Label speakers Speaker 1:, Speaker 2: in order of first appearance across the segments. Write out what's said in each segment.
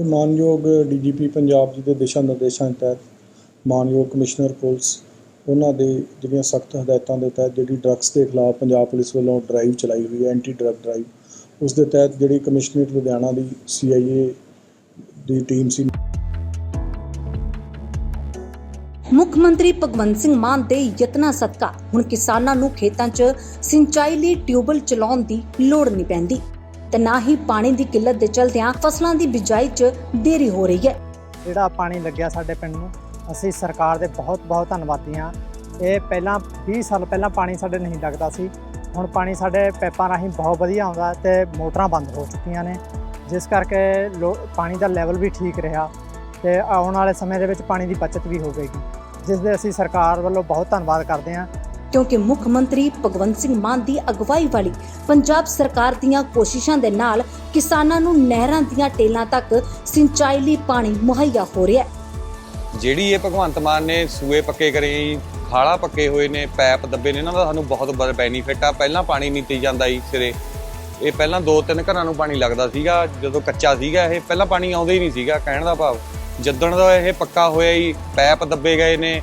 Speaker 1: ਇਹ ਮਾਨਯੋਗ ਡੀਜੀਪੀ ਪੰਜਾਬ ਜੀ ਦੇ ਦਿਸ਼ਾ ਨਿਰਦੇਸ਼ਾਂ ਤਹਿਤ ਮਾਨਯੋਗ ਕਮਿਸ਼ਨਰ ਪੁਲਿਸ, ਉਹਨਾਂ ਦੇ ਜਿਹੜੀਆਂ ਸਖਤ ਹਦਾਇਤਾਂ ਦੇ ਤਹਿਤ ਜਿਹੜੀ ਡਰੱਗਸ ਦੇ ਖਿਲਾਫ ਪੰਜਾਬ ਪੁਲਿਸ ਵੱਲੋਂ ਡਰਾਈਵ ਚਲਾਈ ਹੋਈ ਹੈ ਐਂਟੀ ਡਰੱਗ ਡਰਾਈਵ ਉਸ ਦੇ ਤਹਿਤ ਜਿਹੜੀ ਕਮਿਸ਼ਨਰੇਟ ਲੁਧਿਆਣਾ ਦੀ ਸੀਆਈਏ ਦੀ ਟੀਮ ਸੀ।
Speaker 2: ਮੁੱਖ ਮੰਤਰੀ ਭਗਵੰਤ ਸਿੰਘ ਮਾਨ ਦੇ ਯਤਨਾਂ ਸਦਕਾ ਹੁਣ ਕਿਸਾਨਾਂ ਨੂੰ ਖੇਤਾਂ 'ਚ ਸਿੰਚਾਈ ਲਈ ਟਿਊਬਲ ਚਲਾਉਣ ਦੀ ਲੋੜ ਨਹੀਂ ਪੈਂਦੀ। ਤੇ ਨਾ ਹੀ ਪਾਣੀ ਦੀ ਕਿੱਲਤ ਦੇ ਚਲਦਿਆਂ ਫਸਲਾਂ ਦੀ ਬਿਜਾਈ 'ਚ ਦੇਰੀ ਹੋ ਰਹੀ ਹੈ।
Speaker 3: ਜਿਹੜਾ ਪਾਣੀ ਲੱਗਿਆ ਸਾਡੇ ਪਿੰਡ ਨੂੰ, ਅਸੀਂ ਸਰਕਾਰ ਦੇ ਬਹੁਤ ਬਹੁਤ ਧੰਨਵਾਦੀ ਹਾਂ। ਇਹ ਪਹਿਲਾਂ 20 ਸਾਲ ਪਹਿਲਾਂ ਪਾਣੀ ਸਾਡੇ ਨਹੀਂ ਲੱਗਦਾ ਸੀ। ਹੁਣ ਪਾਣੀ ਸਾਡੇ ਪੈਪਾਂ ਰਾਹੀਂ ਬਹੁਤ ਵਧੀਆ ਆਉਂਦਾ ਤੇ ਮੋਟਰਾਂ ਬੰਦ ਹੋ ਚੁੱਕੀਆਂ ਨੇ। ਜਿਸ ਕਰਕੇ ਲੋ- ਪਾਣੀ ਦਾ ਲੈਵਲ ਵੀ ਠੀਕ ਰਿਹਾ ਤੇ ਆਉਣ ਵਾਲੇ ਸਮੇਂ ਦੇ ਵਿੱਚ ਪਾਣੀ ਦੀ ਬਚਤ ਵੀ ਹੋਵੇਗੀ ਜਿਸ ਦੇ ਅਸੀਂ ਸਰਕਾਰ ਵੱਲੋਂ ਬਹੁਤ ਧੰਨਵਾਦ ਕਰਦੇ ਹਾਂ।
Speaker 2: ਕਿਉਂਕਿ ਮੁੱਖ ਮੰਤਰੀ ਭਗਵੰਤ ਸਿੰਘ ਮਾਨ ਦੀ ਅਗਵਾਈ ਵਾਲੀ ਪੰਜਾਬ ਸਰਕਾਰ ਦੀਆਂ ਕੋਸ਼ਿਸ਼ਾਂ ਦੇ ਨਾਲ ਕਿਸਾਨਾਂ ਨੂੰ ਨਹਿਰਾਂ ਦੀਆਂ ਟੇਲਾਂ ਤੱਕ ਸਿੰਚਾਈ ਲਈ ਪਾਣੀ ਮੁਹੱਈਆ ਹੋ ਰਿਹਾ ਹੈ।
Speaker 4: ਜਿਹੜੀ ਇਹ ਭਗਵੰਤ ਮਾਨ ਨੇ ਸੂਏ ਪੱਕੇ ਕਰੇ, ਖਾਲਾ ਪੱਕੇ ਹੋਏ ਨੇ, ਪੈਪ ਦੱਬੇ ਨੇ, ਇਹਨਾਂ ਦਾ ਸਾਨੂੰ ਬਹੁਤ ਬੜਾ ਬੈਨੀਫਿਟ ਆ। ਪਹਿਲਾਂ ਪਾਣੀ ਨਹੀਂ ਤੀ ਜਾਂਦਾ ਸੀ ਸਿਰੇ। ਇਹ ਪਹਿਲਾਂ ਦੋ ਤਿੰਨ ਘਰਾਂ ਨੂੰ ਪਾਣੀ ਲੱਗਦਾ ਸੀਗਾ, ਜਦੋਂ ਕੱਚਾ ਸੀਗਾ ਇਹ, ਪਹਿਲਾਂ ਪਾਣੀ ਆਉਂਦਾ ਹੀ ਨਹੀਂ ਸੀਗਾ, ਕਹਿਣ ਦਾ ਭਾਵ। ਜਿੱਦਣ ਦਾ ਇਹ ਪੱਕਾ ਹੋਇਆ ਜੀ, ਪੈਪ ਦੱਬੇ ਗਏ ਨੇ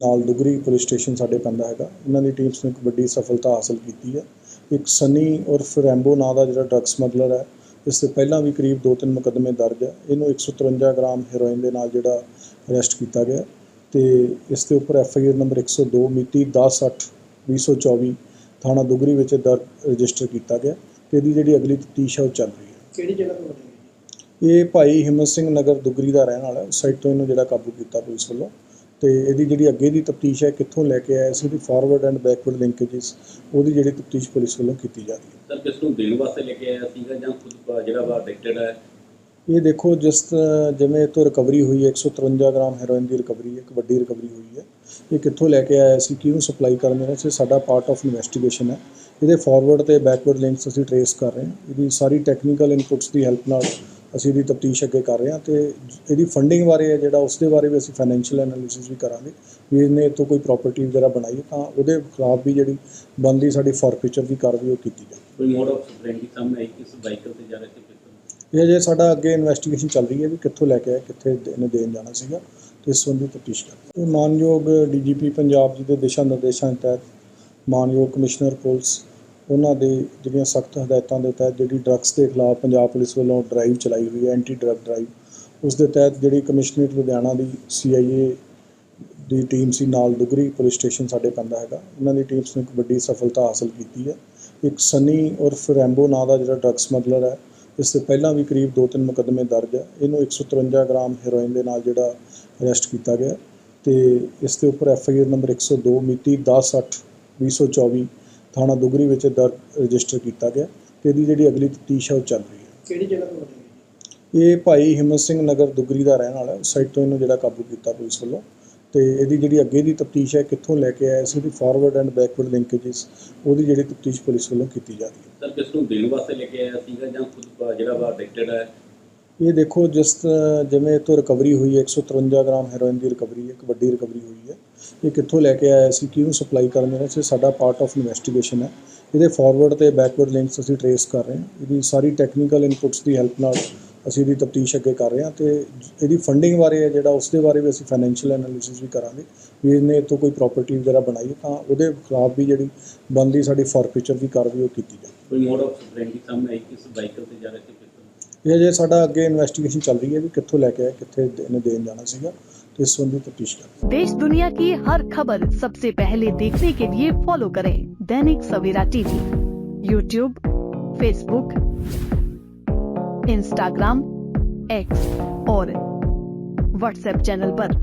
Speaker 1: ਨਾਲ ਦੁਗਰੀ ਪੁਲਿਸ ਸਟੇਸ਼ਨ ਸਾਡੇ ਪੈਂਦਾ ਹੈਗਾ। ਇਹਨਾਂ ਦੀ ਟੀਮਸ ਨੇ ਇੱਕ ਵੱਡੀ ਸਫਲਤਾ ਹਾਸਲ ਕੀਤੀ ਹੈ। ਇੱਕ ਸਨੀ ਉਰਫ ਰੈਂਬੋ ਨਾਂ ਦਾ ਜਿਹੜਾ ਡਰੱਗ ਸਮਗਲਰ ਹੈ ਇਸ ਤੋਂ ਪਹਿਲਾਂ ਵੀ ਕਰੀਬ 2-3 ਮੁਕੱਦਮੇ ਦਰਜ ਹੈ। ਇਹਨੂੰ 153 ਗ੍ਰਾਮ ਹੈਰੋਇਨ ਦੇ ਨਾਲ ਜਿਹੜਾ ਅਰੈਸਟ ਕੀਤਾ ਗਿਆ ਤੇ ਇਸ ਦੇ ਉੱਪਰ ਐਫ ਆਈ ਆਰ ਨੰਬਰ 102 ਮਿਤੀ 10/8/2024 ਥਾਣਾ ਦੁਗਰੀ ਵਿੱਚ ਦਰਜ ਰਜਿਸਟਰ ਕੀਤਾ ਗਿਆ ਤੇ ਇਹਦੀ ਜਿਹੜੀ ਅਗਲੀ ਤਫਤੀਸ਼ ਹੈ ਉਹ ਚੱਲ ਰਹੀ ਹੈ।
Speaker 3: ਕਿਹੜੀ ਜਗ੍ਹਾ ਤੋਂ
Speaker 1: ਇਹ ਭਾਈ ਹਿੰਮਤ ਸਿੰਘ ਨਗਰ ਦੁਗਰੀ ਦਾ ਰਹਿਣ ਵਾਲਾ ਹੈ। ਸਾਈਟ ਤੋਂ ਇਹਨੂੰ ਜਿਹੜਾ ਕਾਬੂ ਕੀਤਾ ਪੁਲਿਸ ਵੱਲੋਂ। ਤੇ ਇਹਦੀ ਜਿਹੜੀ ਅੱਗੇ ਦੀ ਤਫਤੀਸ਼ ਹੈ ਕਿੱਥੋਂ ਲੈ ਕੇ ਆਇਆ ਸੀ ਉਹਦੀ ਫਾਰਵਰਡ ਐਂਡ ਬੈਕਵਰਡ ਲਿੰਕੇजेस ਉਹਦੀ ਜਿਹੜੀ ਤਫਤੀਸ਼ ਪੁਲਿਸ ਵੱਲੋਂ ਕੀਤੀ ਜਾ ਰਹੀ ਹੈ।
Speaker 5: ਸਰ ਕਿਸ ਨੂੰ ਦੇਣ ਵਾਸਤੇ ਲੈ ਕੇ ਆਇਆ ਸੀਗਾ ਜਾਂ ਖੁਦ ਜਿਹੜਾ ਵਾ ਐਡਿਕਟਡ ਹੈ?
Speaker 1: ਇਹ ਦੇਖੋ ਜਿਸ ਜਿਵੇਂ ਤੋਂ ਰਿਕਵਰੀ ਹੋਈ ਹੈ 153 ਗ੍ਰਾਮ ਹੈਰੋਇਨ ਦੀ ਰਿਕਵਰੀ ਹੈ ਇੱਕ ਵੱਡੀ ਰਿਕਵਰੀ ਹੋਈ ਹੈ। ਇਹ ਕਿੱਥੋਂ ਲੈ ਕੇ ਆਇਆ ਸੀ ਕਿਹਨੂੰ ਸਪਲਾਈ ਕਰਨ ਦੇਣਾ ਸੀ ਸਾਡਾ ਪਾਰਟ ਆਫ ਇਨਵੈਸਟੀਗੇਸ਼ਨ ਹੈ। ਇਹਦੇ ਫਾਰਵਰਡ ਤੇ ਬੈਕਵਰਡ ਲਿੰਕਸ ਅਸੀਂ ਟਰੇਸ ਕਰ ਰਹੇ ਹਾਂ। ਇਹਦੀ ਸਾਰੀ ਟੈਕਨੀਕਲ ਇਨਪੁਟਸ ਦੀ ਹੈਲਪ ਨਾਲ ਅਸੀਂ ਇਹਦੀ ਤਫਤੀਸ਼ ਅੱਗੇ ਕਰ ਰਹੇ ਹਾਂ ਤੇ ਇਹਦੀ ਫੰਡਿੰਗ ਬਾਰੇ ਹੈ ਜਿਹੜਾ ਉਸ ਦੇ ਬਾਰੇ ਵੀ ਅਸੀਂ ਫਾਈਨੈਂਸ਼ੀਅਲ ਐਨਾਲਿਸਿਸ ਵੀ ਕਰਾਂਗੇ ਵੀ ਇਹਨੇ ਇਹ ਤੋਂ ਕੋਈ ਪ੍ਰਾਪਰਟੀ ਵਗੈਰਾ ਬਣਾਈ ਤਾਂ ਉਹਦੇ ਖਿਲਾਫ ਵੀ ਜਿਹੜੀ ਬਣਦੀ ਸਾਡੀ ਫਾਰਫੀਚਰ ਦੀ ਕਾਰਵਾਈ ਉਹ ਕੀਤੀ ਜਾਏ
Speaker 5: ਕੋਈ ਮੋਡ ਆਫ ਸਪਰੈਂਡਿੰਗ ਸਾਹਮਣੇ ਆਈ ਕਿਸ ਬਾਈਕਲ ਤੇ ਜਾ ਰਹੇ ਸੀ
Speaker 1: ਇਹ ਜੇ ਸਾਡਾ ਅੱਗੇ ਇਨਵੈਸਟੀਗੇਸ਼ਨ ਚੱਲ ਰਹੀ ਹੈ ਵੀ ਕਿੱਥੋਂ ਲੈ ਕੇ ਆਇਆ ਕਿੱਥੇ ਇਹਨੇ ਦੇਣ ਜਾਣਾ ਸੀਗਾ ਤੇ ਇਸ ਸੰਬੰਧੀ ਤਫਤੀਸ਼ ਕਰ ਮਾਨਯੋਗ ਡੀਜੀਪੀ ਪੰਜਾਬ ਜੀ ਦੇ ਦਿਸ਼ਾ ਨਿਰਦੇਸ਼ਾਂ ਤਹਿਤ ਮਾਨਯੋਗ ਕਮਿਸ਼ਨਰ ਪੁਲਿਸ ਉਹਨਾਂ ਦੇ ਜਿਹੜੀਆਂ ਸਖਤ ਹਦਾਇਤਾਂ ਦੇ ਤਹਿਤ ਜਿਹੜੀ ਡਰੱਗਸ ਦੇ ਖਿਲਾਫ ਪੰਜਾਬ ਪੁਲਿਸ ਵੱਲੋਂ ਡਰਾਈਵ ਚਲਾਈ ਹੋਈ ਹੈ ਐਂਟੀ ਡਰੱਗ ਡਰਾਈਵ ਉਸ ਦੇ ਤਹਿਤ ਜਿਹੜੀ ਕਮਿਸ਼ਨਰੇਟ ਲੁਧਿਆਣਾ ਦੀ ਸੀਆਈਏ ਦੀ ਟੀਮ ਸੀ ਨਾਲ ਦੁਗਰੀ ਪੁਲਿਸ ਸਟੇਸ਼ਨ ਸਾਡੇ ਪੈਂਦਾ ਹੈਗਾ, ਉਹਨਾਂ ਦੀ ਟੀਮਸ ਨੇ ਇੱਕ ਵੱਡੀ ਸਫਲਤਾ ਹਾਸਲ ਕੀਤੀ ਹੈ। ਇੱਕ ਸਨੀ ਉਰਫ ਰੈਂਬੋ ਨਾਂ ਦਾ ਜਿਹੜਾ ਡਰੱਗ ਸਮਗਲਰ ਹੈ, ਇਸ ਤੋਂ ਪਹਿਲਾਂ ਵੀ ਕਰੀਬ 2-3 ਮੁਕੱਦਮੇ ਦਰਜ ਹੈ। ਇਹਨੂੰ 153 ਗ੍ਰਾਮ ਹੈਰੋਇਨ ਦੇ ਨਾਲ ਜਿਹੜਾ ਅਰੈਸਟ ਕੀਤਾ ਗਿਆ ਤੇ ਇਸ ਦੇ ਉੱਪਰ ਐਫ ਆਈ ਆਰ ਨੰਬਰ 102 ਮਿਤੀ 10/8/2024 ਥਾਣਾ ਦੁਗਰੀ ਵਿੱਚ ਦਰਜ ਰਜਿਸਟਰ ਕੀਤਾ ਗਿਆ ਤੇ ਇਹਦੀ ਜਿਹੜੀ ਅਗਲੀ ਤਫਤੀਸ਼ ਹੈ ਉਹ ਚੱਲ ਰਹੀ ਹੈ।
Speaker 3: ਕਿਹੜੀ ਜਗ੍ਹਾ ਤੋਂ ਬਣੀ
Speaker 1: ਇਹ ਭਾਈ ਹਿੰਮਤ ਸਿੰਘ ਨਗਰ ਦੁਗਰੀ ਦਾ ਰਹਿਣ ਵਾਲਾ ਹੈ। ਸਾਈਟ ਤੋਂ ਇਹਨੂੰ ਜਿਹੜਾ ਕਾਬੂ ਕੀਤਾ ਪੁਲਿਸ ਵੱਲੋਂ। ਤੇ ਇਹਦੀ ਜਿਹੜੀ ਅੱਗੇ ਦੀ ਤਫਤੀਸ਼ ਹੈ ਕਿੱਥੋਂ ਲੈ ਕੇ ਆਇਆ ਸੀ ਉਹਦੀ ਫਾਰਵਰਡ ਐਂਡ ਬੈਕਵਰਡ ਲਿੰਕੇजेस ਉਹਦੀ ਜਿਹੜੀ ਤਫਤੀਸ਼ ਪੁਲਿਸ ਵੱਲੋਂ ਕੀਤੀ ਜਾ ਰਹੀ ਹੈ।
Speaker 5: ਸਰ ਕਿਸ ਨੂੰ ਦੇਣ ਵਾਸਤੇ ਲੈ ਕੇ ਆਇਆ ਸੀਗਾ ਜਾਂ ਖੁਦ ਜਿਹੜਾ ਵਾ ਐਡਿਕਟਡ ਹੈ?
Speaker 1: ਇਹ ਦੇਖੋ, ਜਿਸ ਜਿਵੇਂ ਇਹ ਤੋਂ ਰਿਕਵਰੀ ਹੋਈ ਹੈ 153 ਗ੍ਰਾਮ ਹੈਰੋਇਨ ਦੀ ਰਿਕਵਰੀ ਹੈ, ਇੱਕ ਵੱਡੀ ਰਿਕਵਰੀ ਹੋਈ ਹੈ। ਇਹ ਕਿੱਥੋਂ ਲੈ ਕੇ ਆਇਆ ਸੀ ਕਿਹਨੂੰ ਸਪਲਾਈ ਕਰਨ ਦੇਣਾ ਸੀ ਸਾਡਾ ਪਾਰਟ ਆਫ ਇਨਵੈਸਟੀਗੇਸ਼ਨ ਹੈ। ਇਹਦੇ ਫਾਰਵਰਡ ਤੇ ਬੈਕਵਰਡ ਲਿੰਕਸ ਅਸੀਂ ਟਰੇਸ ਕਰ ਰਹੇ ਹਾਂ। ਇਹਦੀ ਸਾਰੀ ਟੈਕਨੀਕਲ ਇਨਪੁਟਸ ਦੀ ਹੈਲਪ ਨਾਲ ਅਸੀਂ ਇਹਦੀ ਤਫਤੀਸ਼ ਅੱਗੇ ਕਰ ਰਹੇ ਹਾਂ ਤੇ ਇਹਦੀ ਫੰਡਿੰਗ ਬਾਰੇ ਹੈ ਜਿਹੜਾ ਉਸ ਦੇ ਬਾਰੇ ਵੀ ਅਸੀਂ ਫਾਈਨੈਂਸ਼ੀਅਲ ਐਨਾਲਿਸਿਸ ਵੀ ਕਰਾਂਗੇ। ਵੀ ਇਹਨੇ ਇਹ ਤੋਂ ਕੋਈ ਪ੍ਰਾਪਰਟੀ ਵਗੈਰਾ ਬਣਾਈ ਤਾਂ ਉਹਦੇ ਖਿਲਾਫ ਵੀ ਜਿਹੜੀ ਬਣਦੀ ਸਾਡੀ ਫਾਰਫੀਚਰ ਦੀ ਕਾਰਵਾਈ ਉਹ ਕੀਤੀ ਜਾਏ
Speaker 5: ਕੋਈ ਮੋਡ ਆਫ ਸਪਰੈਂਡਿੰਗ ਸਾਹਮਣੇ ਆਈ ਕਿਸ ਬਾਈਕਲ ਤੇ ਜਾ ਰਹੇ
Speaker 1: ਇਹ ਜੇ ਸਾਡਾ ਅੱਗੇ ਇਨਵੈਸਟੀਗੇਸ਼ਨ ਚੱਲ ਰਹੀ ਹੈ ਵੀ ਕਿੱਥੋਂ ਲੈ ਕੇ ਆਇਆ ਕਿੱਥੇ ਇਹਨੇ ਦੇਣ ਜਾਣਾ ਸੀਗਾ ਤੇ ਇਸ ਸੰਬੰਧੀ ਤਫਤੀਸ਼ ਕਰ ਰਹੇ ਹਾਂ।
Speaker 6: देश दुनिया की हर खबर सबसे पहले देखने के लिए फॉलो करें Dainik Savera TV YouTube Facebook Instagram X और व्हाट्सएप चैनल पर।